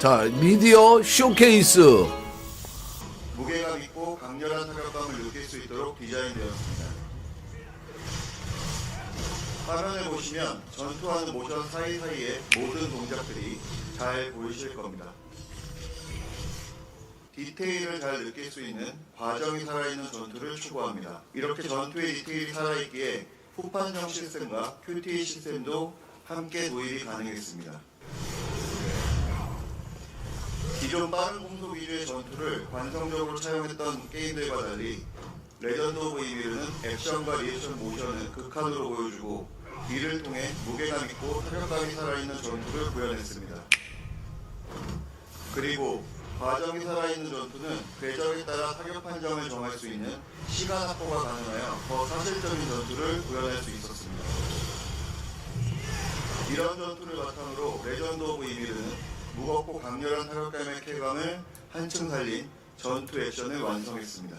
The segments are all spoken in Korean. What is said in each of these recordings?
자, 미디어 쇼케이스. 무게감 있고 강렬한 타격감을 느낄 수 있도록 디자인되었습니다. 화면에 보시면 전투하는 모션 사이사이의 모든 동작들이 잘 보이실 겁니다. 디테일을 잘 느낄 수 있는 과정이 살아있는 전투를 추구합니다. 이렇게 전투의 디테일이 살아있기에 후판정 시스템과 QT 시스템도 함께 도입이 가능했습니다. 기존 빠른 공속 위주의 전투를 관성적으로 차용했던 게임들과 달리 레전드 오브 이밀은 액션과 리액션 모션을 극한으로 보여주고 이를 통해 무게감 있고 타격감이 살아있는 전투를 구현했습니다. 그리고 과정이 살아있는 전투는 궤적에 따라 타격 판정을 정할 수 있는 시간 확보가 가능하여 더 사실적인 전투를 구현할 수 있었습니다. 이런 전투를 바탕으로 레전드 오브 이밀은 무겁고 강렬한 타격감의 쾌감을 한층 살린 전투 액션을 완성했습니다.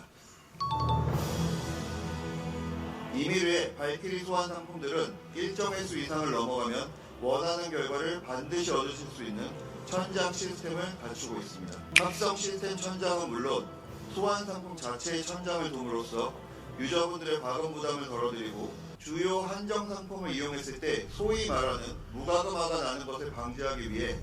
이밀의 발키리 소환 상품들은 일정 횟수 이상을 넘어가면 원하는 결과를 반드시 얻으실 수 있는 천장 시스템을 갖추고 있습니다. 합성 시스템 천장은 물론 소환 상품 자체의 천장을 둠으로써 유저분들의 과금 부담을 덜어드리고 주요 한정 상품을 이용했을 때 소위 말하는 무과금화가 나는 것을 방지하기 위해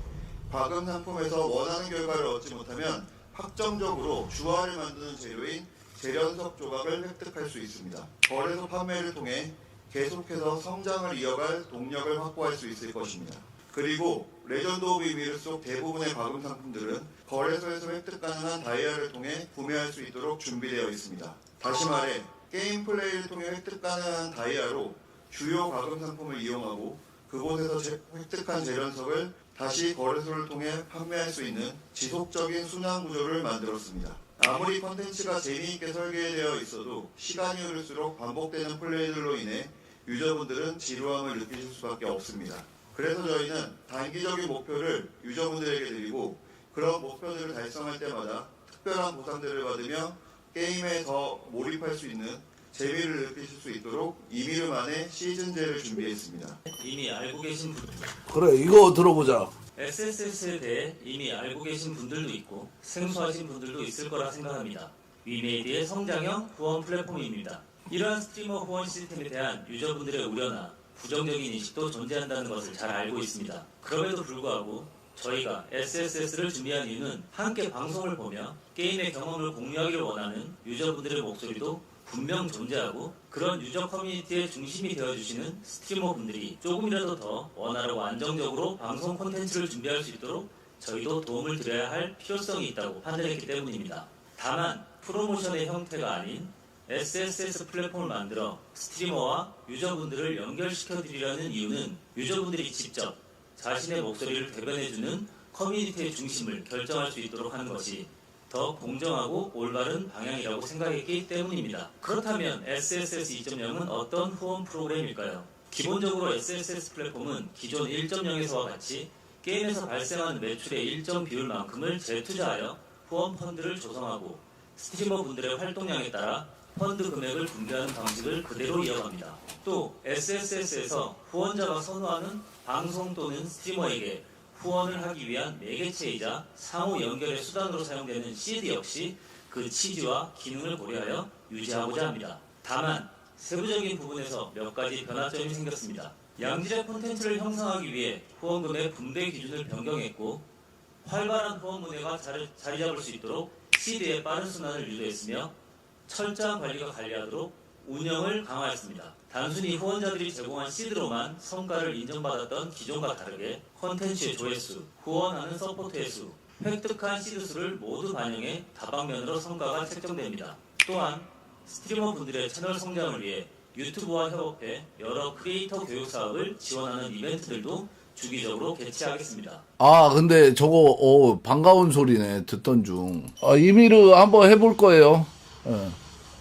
과금 상품에서 원하는 결과를 얻지 못하면 확정적으로 주화를 만드는 재료인 재련석 조각을 획득할 수 있습니다. 거래소 판매를 통해 계속해서 성장을 이어갈 동력을 확보할 수 있을 것입니다. 그리고 레전드 오브 이미르 속 대부분의 과금 상품들은 거래소에서 획득 가능한 다이아를 통해 구매할 수 있도록 준비되어 있습니다. 다시 말해 게임 플레이를 통해 획득 가능한 다이아로 주요 과금 상품을 이용하고 그곳에서 제- 획득한 재련석을 다시 거래소를 통해 판매할 수 있는 지속적인 순환 구조를 만들었습니다. 아무리 컨텐츠가 재미있게 설계되어 있어도 시간이 흐를수록 반복되는 플레이들로 인해 유저분들은 지루함을 느끼실 수밖에 없습니다. 그래서 저희는 단기적인 목표를 유저분들에게 드리고 그런 목표들을 달성할 때마다 특별한 보상들을 받으며 게임에 더 몰입할 수 있는 재미를 느끼실 수 있도록 이미르만의 시즌제를 준비했습니다. 이미 알고 계신 분, 그래, 이거 들어보자. SSS에 대해 이미 알고 계신 분들도 있고 생소하신 분들도 있을 거라 생각합니다. 위메이드의 성장형 후원 플랫폼입니다. 이러한 스트리머 후원 시스템에 대한 유저분들의 우려나 부정적인 인식도 존재한다는 것을 잘 알고 있습니다. 그럼에도 불구하고 저희가 SSS를 준비한 이유는 함께 방송을 보며 게임의 경험을 공유하길 원하는 유저분들의 목소리도 분명 존재하고 그런 유저 커뮤니티의 중심이 되어주시는 스트리머 분들이 조금이라도 더 원활하고 안정적으로 방송 콘텐츠를 준비할 수 있도록 저희도 도움을 드려야 할 필요성이 있다고 판단했기 때문입니다. 다만 프로모션의 형태가 아닌 SSS 플랫폼을 만들어 스트리머와 유저분들을 연결시켜 드리려는 이유는 유저분들이 직접 자신의 목소리를 대변해주는 커뮤니티의 중심을 결정할 수 있도록 하는 것이 더 공정하고 올바른 방향이라고 생각했기 때문입니다. 그렇다면 SSS 2.0은 어떤 후원 프로그램일까요? 기본적으로 SSS 플랫폼은 기존 1.0에서와 같이 게임에서 발생한 매출의 일정 비율만큼을 재투자하여 후원 펀드를 조성하고 스트리머 분들의 활동량에 따라 펀드 금액을 분배하는 방식을 그대로 이어갑니다. 또 SSS에서 후원자가 선호하는 방송 또는 스트리머에게 후원을 하기 위한 매개체이자 상호 연결의 수단으로 사용되는 CD 역시 그 취지와 기능을 고려하여 유지하고자 합니다. 다만 세부적인 부분에서 몇 가지 변화점이 생겼습니다. 양질의 콘텐츠를 형성하기 위해 후원금의 분배 기준을 변경했고 활발한 후원 문화가 자리, 자리 잡을 수 있도록 CD의 빠른 순환을 유도했으며 철저한 관리가 관리하도록 운영을 강화했습니다. 단순히 후원자들이 제공한 시드로만 성과를 인정받았던 기존과 다르게 콘텐츠의 조회수, 후원하는 서포트의 수, 획득한 시드 수를 모두 반영해 다방면으로 성과가 책정됩니다. 또한 스트리머 분들의 채널 성장을 위해 유튜브와 협업해 여러 크리에이터 교육 사업을 지원하는 이벤트들도 주기적으로 개최하겠습니다. 아, 근데 저거, 어, 반가운 소리네, 듣던 중. 아, 이미르 한번 해볼 거예요. 예.